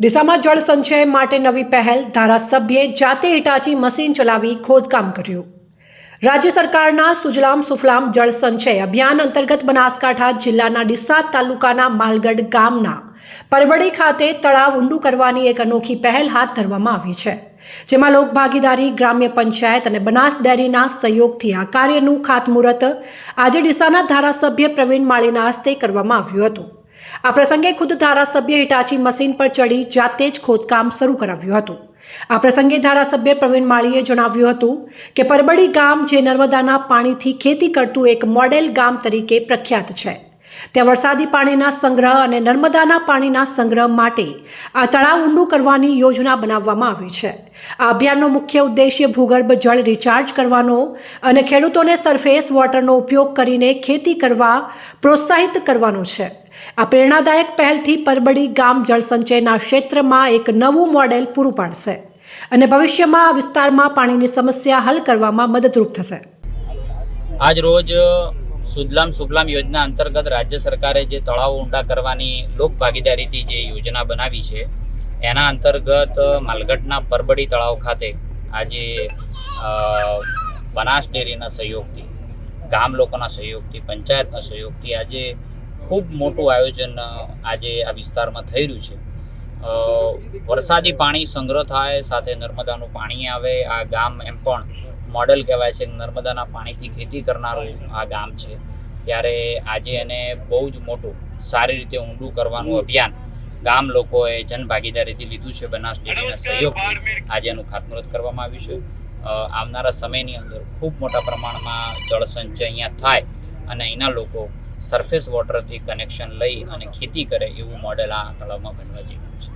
ડીસામાં જળ સંચય માટે નવી પહેલ. ધારાસભ્યે જાતે હિટાચી મશીન ચલાવી ખોદકામ કર્યું. રાજ્ય સરકારના સુજલામ સુફલામ જળ સંચય અભિયાન અંતર્ગત બનાસકાંઠા જિલ્લાના ડીસા તાલુકાના માલગઢ ગામના પરબડી ખાતે તળાવ ઊંડું કરવાની એક અનોખી પહેલ હાથ ધરવામાં આવી છે. જેમાં લોકભાગીદારી ગ્રામ્ય પંચાયત અને બનાસ ડેરીના સહયોગથી આ કાર્યનું ખાતમુહૂર્ત આજે ડીસાના ધારાસભ્ય પ્રવીણ માળીના હસ્તે કરવામાં આવ્યું હતું. આ પ્રસંગે ખુદ ધારાસભ્ય હિટાચી મશીન પર ચડી જાતે જ ખોદકામ શરૂ કરાવ્યું હતું. આ પ્રસંગે ધારાસભ્ય પ્રવીણ માળીએ જણાવ્યું હતું કે પરબડી ગામ જે નર્મદાના પાણીથી ખેતી કરતું એક મોડેલ ગામ તરીકે પ્રખ્યાત છે. ત્યાં વરસાદી પાણીના સંગ્રહ અને નર્મદાના પાણીના સંગ્રહ માટે આ તળાવ ઊંડું કરવાની યોજના બનાવવામાં આવી છે. આ અભિયાનનો મુખ્ય ઉદ્દેશ્ય ભૂગર્ભ જળ રિચાર્જ કરવાનો અને ખેડૂતોને સરફેસ વોટરનો ઉપયોગ કરીને ખેતી કરવા પ્રોત્સાહિત કરવાનો છે. આ પ્રેરણાદાયક પહેલથી પરબડી ગામ જળસંચયના ક્ષેત્રમાં એક નવું મોડેલ પૂરું પાડશે અને ભવિષ્યમાં આ વિસ્તારમાં પાણીની સમસ્યા હલ કરવામાં મદદરૂપ થશે. આજ રોજ સુજલામ સુફલામ યોજના અંતર્ગત રાજ્ય સરકારે જે તળાવો ઊંડા કરવાની લોક ભાગીદારીથી જે યોજના બનાવી છે, એના અંતર્ગત માલગઢના પરબડી તળાવ ખાતે આજે બનાસ ડેરીના સહયોગથી, ગામ લોકોના સહયોગથી, પંચાયતના સહયોગથી આજે ખૂબ મોટું આયોજન આજે આ વિસ્તારમાં થઈ રહ્યું છે. વરસાદી પાણી સંગ્રહ થાય, સાથે નર્મદાનું પાણી આવે, આ ગામ એમ પણ મોડેલ કહેવાય છે નર્મદાના પાણીથી ખેતી કરનારું આ ગામ છે. ત્યારે આજે એને બહુ જ મોટું સારી રીતે ઊંડું કરવાનું અભિયાન ગામ લોકોએ જનભાગીદારીથી લીધું છે. બનાસ ડેરીના સહયોગથી આજે એનું ખાતમુહૂર્ત કરવામાં આવ્યું છે. આવનારા સમયની અંદર ખૂબ મોટા પ્રમાણમાં જળસંચય અહીંયા થાય અને અહીંના લોકો સરફેસ વોટરથી કનેક્શન લઈ અને ખેતી કરે એવું મોડેલ આ તળાવમાં બનવા જઈ રહ્યું છે.